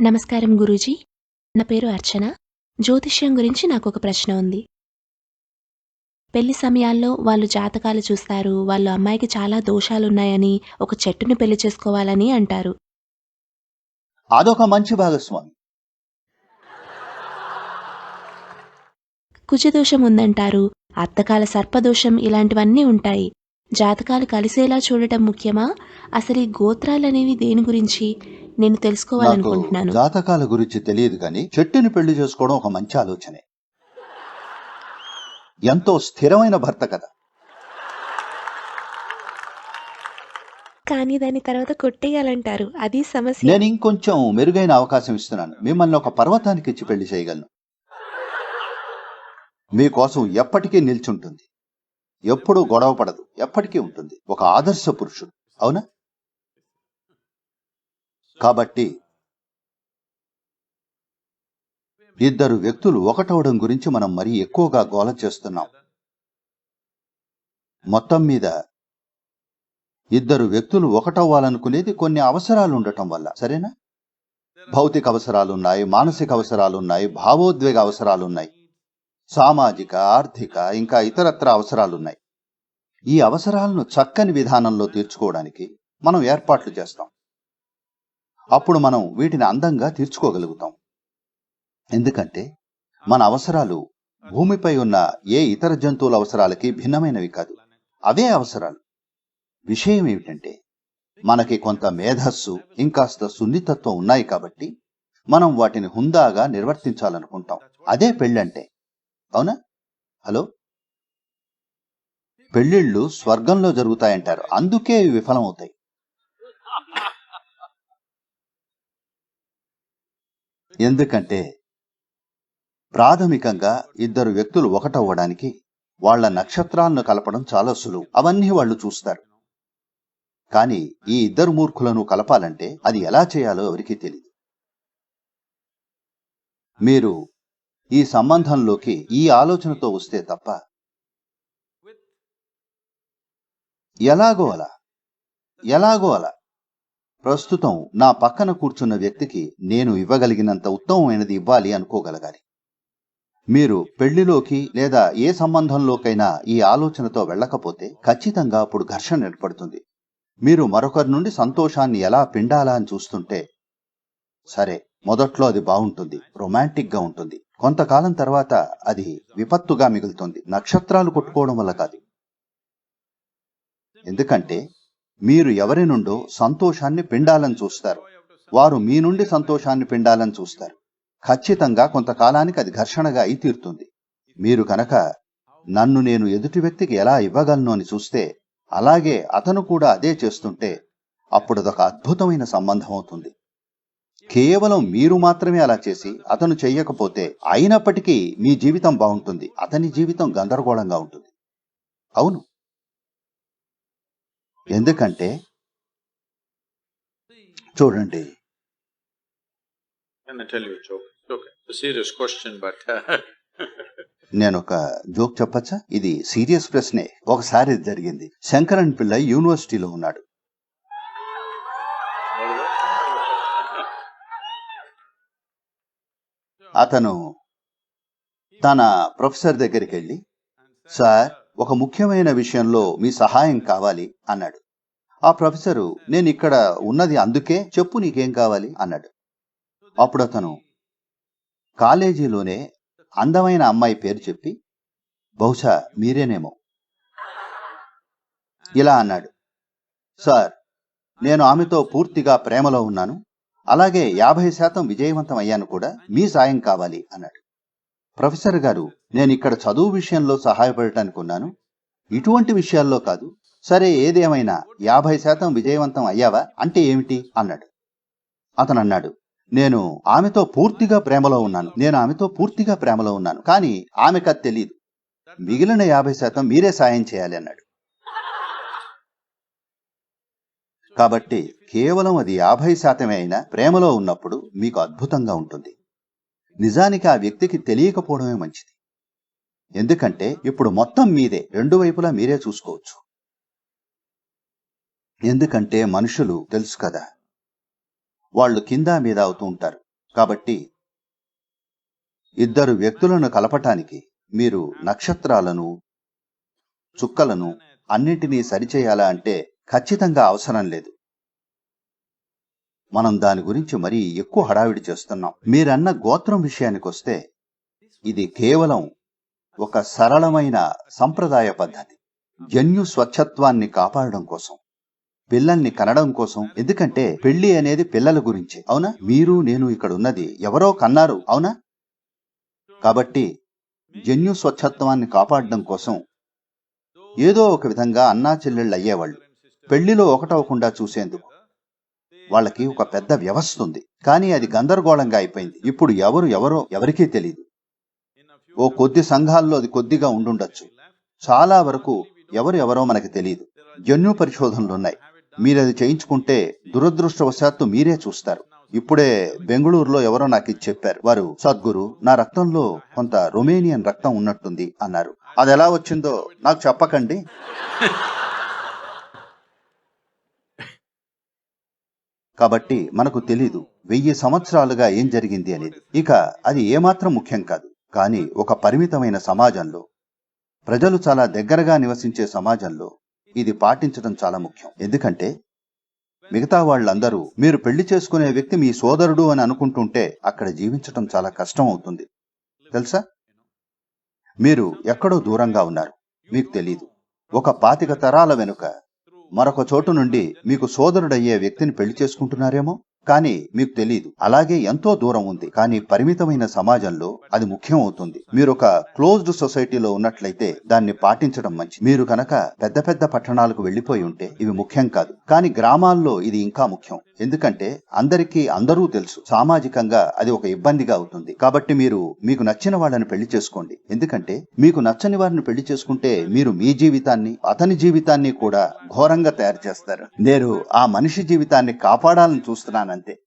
నమస్కారం గురూజీ. నా పేరు అర్చన. జ్యోతిష్యం గురించి నాకు ఒక ప్రశ్న ఉంది. పెళ్ళి సమయాల్లో వాళ్ళు జాతకాలు చూస్తారు వాళ్ళు అమ్మాయికి చాలా దోషాలున్నాయని ఒక చెట్టుని పెళ్ళి చేసుకోవాలని అంటారు. అదొక మంచి భాగస్వామి. కుజదోషం ఉందంటారు అత్తకాల సర్పదోషం ఇలాంటివన్నీ ఉంటాయి. జాతకాలు కలిసేలా చూడటం ముఖ్యమా? అసలు ఈ గోత్రాలనేవి దేని గురించి? నేను నాకు తెలుసుకోవాలనుకుంటున్నాను జాతకాల గురించి తెలియదు కానీ చెట్టుని పెళ్ళి చేసుకోవడం ఒక మంచి ఆలోచనే. ఎంతో స్థిరమైన భర్త కదా కానీ దాని తర్వాత కొట్టేయాలంటారు. అది సమస్య. నేను ఇంకొంచెం మెరుగైన అవకాశం ఇస్తున్నాను. మిమ్మల్ని ఒక పర్వతానికి ఇచ్చి పెళ్ళి చేయగలను. మీకోసం ఎప్పటికీ నిల్చుంటుంది. ఎప్పుడూ గొడవ పడదు. ఎప్పటికీ ఉంటుంది. ఒక ఆదర్శ పురుషుడు. అవునా? కాబట్టి ఇద్దరు వ్యక్తులు ఒకటవడం గురించి మనం మరీ ఎక్కువగా గోల చేస్తున్నాం. మొత్తం మీద ఇద్దరు వ్యక్తులు ఒకటవ్వాలనుకునేది కొన్ని అవసరాలు ఉండటం వల్ల. సరేనా? భౌతిక అవసరాలున్నాయి మానసిక అవసరాలున్నాయి భావోద్వేగ అవసరాలున్నాయి సామాజిక ఆర్థిక ఇంకా ఇతరత్ర అవసరాలున్నాయి. ఈ అవసరాలను చక్కని విధానంలో తీర్చుకోవడానికి మనం ఏర్పాట్లు చేస్తాం. అప్పుడు మనం వీటిని అందంగా తీర్చుకోగలుగుతాం. ఎందుకంటే మన అవసరాలు భూమిపై ఉన్న ఏ ఇతర జంతువుల అవసరాలకి భిన్నమైనవి కాదు. అవే అవసరాలు. విషయం ఏమిటంటే మనకి కొంత మేధస్సు ఇంకాస్త సున్నితత్వం ఉన్నాయి కాబట్టి మనం వాటిని హుందాగా నిర్వర్తించాలనుకుంటాం. అదే పెళ్ళంటే. అవునా? హలో? పెళ్ళిళ్ళు స్వర్గంలో జరుగుతాయంటారు. అందుకే ఇవి విఫలమవుతాయి. ఎందుకంటే ప్రాథమికంగా ఇద్దరు వ్యక్తులు ఒకటవ్వడానికి వాళ్ళ నక్షత్రాలను కలపడం చాలా సులువు. అవన్నీ వాళ్ళు చూస్తారు. కానీ ఈ ఇద్దరు మూర్ఖులను కలపాలంటే అది ఎలా చేయాలో ఎవరికీ తెలియదు మీరు ఈ సంబంధంలోకి ఈ ఆలోచనతో వస్తే తప్ప ఎలాగో అలా ఎలాగో అలా ప్రస్తుతం నా పక్కన కూర్చున్న వ్యక్తికి నేను ఇవ్వగలిగినంత ఉత్తమమైనది ఇవ్వాలి అనుకోగలగాలి. మీరు పెళ్ళిలోకి లేదా ఏ సంబంధంలోకైనా ఈ ఆలోచనతో వెళ్ళకపోతే ఖచ్చితంగా అప్పుడు ఘర్షణ ఏర్పడుతుంది. మీరు మరొకరి నుండి సంతోషాన్ని ఎలా పిండాలా అని చూస్తుంటే సరే మొదట్లో అది బాగుంటుంది రొమాంటిక్గా ఉంటుంది. కొంతకాలం తర్వాత అది విపత్తుగా మిగులుతుంది. నక్షత్రాలు కొట్టుకోవడం వల్ల కాదు. ఎందుకంటే మీరు ఎవరి నుండో సంతోషాన్ని పిండాలని చూస్తారు. వారు మీ నుండి సంతోషాన్ని పిండాలని చూస్తారు. ఖచ్చితంగా కొంతకాలానికి అది ఘర్షణగా అయి తీరుతుంది. మీరు కనుక నన్ను నేను ఎదుటి వ్యక్తికి ఎలా ఇవ్వగలను అని చూస్తే అలాగే అతను కూడా అదే చేస్తుంటే అప్పుడు అదొక అద్భుతమైన సంబంధం అవుతుంది. కేవలం మీరు మాత్రమే అలా చేసి అతను చెయ్యకపోతే అయినప్పటికీ మీ జీవితం బాగుంటుంది. అతని జీవితం గందరగోళంగా ఉంటుంది. అవును. Question, but నేను ఒక జోక్ చెప్పచ్చా? ఇది సీరియస్ ప్రశ్నే. ఒకసారి ఇది జరిగింది. శంకరన్ పిల్లై యూనివర్సిటీలో ఉన్నాడు. అతను తన ప్రొఫెసర్ దగ్గరికి వెళ్ళి సార్ ఒక ముఖ్యమైన విషయంలో మీ సహాయం కావాలి అన్నాడు. ఆ ప్రొఫెసరు నేను ఇక్కడ ఉన్నది అందుకే చెప్పు నీకేం కావాలి అన్నాడు. అప్పుడు అతను కాలేజీలోనే అందమైన అమ్మాయి పేరు చెప్పి బహుశా మీరేనేమో ఇలా అన్నాడు. సార్ నేను ఆమెతో పూర్తిగా ప్రేమలో ఉన్నాను. అలాగే యాభై శాతం విజయవంతం అయ్యాను కూడా. మీ సాయం కావాలి అన్నాడు. ప్రొఫెసర్ గారు నేను ఇక్కడ చదువు విషయంలో సహాయపడటానికి ఉన్నాను. ఇటువంటి విషయాల్లో కాదు. సరే ఏదేమైనా యాభై శాతం విజయవంతం అయ్యావా? అంటే ఏమిటి? అన్నాడు. అతను అన్నాడు నేను ఆమెతో పూర్తిగా ప్రేమలో ఉన్నాను. నేను ఆమెతో పూర్తిగా ప్రేమలో ఉన్నాను. కానీ ఆమెకు అది తెలియదు మిగిలిన యాభై శాతం మీరే సాయం చేయాలి అన్నాడు. కాబట్టి కేవలం అది యాభై శాతమే అయినా ప్రేమలో ఉన్నప్పుడు మీకు అద్భుతంగా ఉంటుంది. నిజానికి ఆ వ్యక్తికి తెలియకపోవడమే మంచిది. ఎందుకంటే ఇప్పుడు మొత్తం మీదే రెండు వైపులా మీరే చూసుకోవచ్చు. ఎందుకంటే మనుషులు తెలుసు కదా వాళ్ళు కింద మీద అవుతూ ఉంటారు. కాబట్టి ఇద్దరు వ్యక్తులను కలపటానికి మీరు నక్షత్రాలను చుక్కలను అన్నింటినీ సరిచేయాలా అంటే ఖచ్చితంగా అవసరం లేదు. మనం దాని గురించి మరీ ఎక్కువ హడావిడి చేస్తున్నాం. మీరన్న గోత్రం విషయానికి వస్తే ఇది కేవలం ఒక సరళమైన సంప్రదాయ పద్ధతి. జన్యు స్వచ్ఛత్వాన్ని కాపాడడం కోసం పిల్లల్ని కనడం కోసం. ఎందుకంటే పెళ్ళి అనేది పిల్లల గురించే. అవునా? మీరు నేను ఇక్కడ ఉన్నది ఎవరో కన్నారు. అవునా? కాబట్టి జన్యు స్వచ్ఛత్వాన్ని కాపాడడం కోసం ఏదో ఒక విధంగా అన్నా చెల్లెళ్ళు అయ్యేవాళ్ళు పెళ్ళిలో ఒకటవకుండా చూసేందుకు. వాళ్ళకి ఒక పెద్ద వ్యవస్థ ఉంది. కానీ అది గందరగోళంగా అయిపోయింది. ఇప్పుడు ఎవరు ఎవరో ఎవరికీ తెలియదు ఓ కొద్ది సంఘాల్లో అది కొద్దిగా ఉండుండొచ్చు. చాలా వరకు ఎవరు ఎవరో మనకి తెలియదు జన్యు పరిశోధనలు ఉన్నాయి. మీరు అది చేయించుకుంటే దురదృష్టవశాత్తు మీరే చూస్తారు. ఇప్పుడే బెంగళూరులో ఎవరో నాకు ఇది చెప్పారు. వారు సద్గురు నా రక్తంలో కొంత రొమేనియన్ రక్తం ఉన్నట్టుంది అన్నారు. అది ఎలా వచ్చిందో నాకు చెప్పకండి. కాబట్టి మనకు తెలీదు వెయ్యి సంవత్సరాలుగా ఏం జరిగింది అనేది. ఇక అది ఏమాత్రం ముఖ్యం కాదు. కానీ ఒక పరిమితమైన సమాజంలో ప్రజలు చాలా దగ్గరగా నివసించే సమాజంలో ఇది పాటించడం చాలా ముఖ్యం. ఎందుకంటే మిగతా వాళ్ళందరూ మీరు పెళ్ళి చేసుకునే వ్యక్తి మీ సోదరుడు అని అనుకుంటుంటే అక్కడ జీవించటం చాలా కష్టం అవుతుంది. తెలుసా? మీరు ఎక్కడో దూరంగా ఉన్నారు. మీకు తెలీదు. ఒక పాతిక తరాల వెనుక మరొక చోటు నుండి మీకు సోదరుడయ్యే వ్యక్తిని పెళ్ళి చేసుకుంటున్నారేమో? కానీ మీకు తెలియదు అలాగే ఎంతో దూరం ఉంది. కానీ పరిమితమైన సమాజంలో అది ముఖ్యం అవుతుంది. మీరు ఒక క్లోజ్డ్ సొసైటీలో ఉన్నట్లయితే దాన్ని పాటించడం మంచి మీరు కనుక పెద్ద పెద్ద పట్టణాలకు వెళ్ళిపోయి ఉంటే ఇవి ముఖ్యం కాదు. కానీ గ్రామాల్లో ఇది ఇంకా ముఖ్యం. ఎందుకంటే అందరికీ అందరూ తెలుసు. సామాజికంగా అది ఒక ఇబ్బందిగా అవుతుంది. కాబట్టి మీరు మీకు నచ్చిన వాళ్ళని పెళ్ళి చేసుకోండి. ఎందుకంటే మీకు నచ్చని వారిని పెళ్ళి చేసుకుంటే మీరు మీ జీవితాన్ని అతని జీవితాన్ని కూడా ఘోరంగా తయారు చేస్తారు. నేను ఆ మనిషి జీవితాన్ని కాపాడాలని చూస్తున్నాను impresionante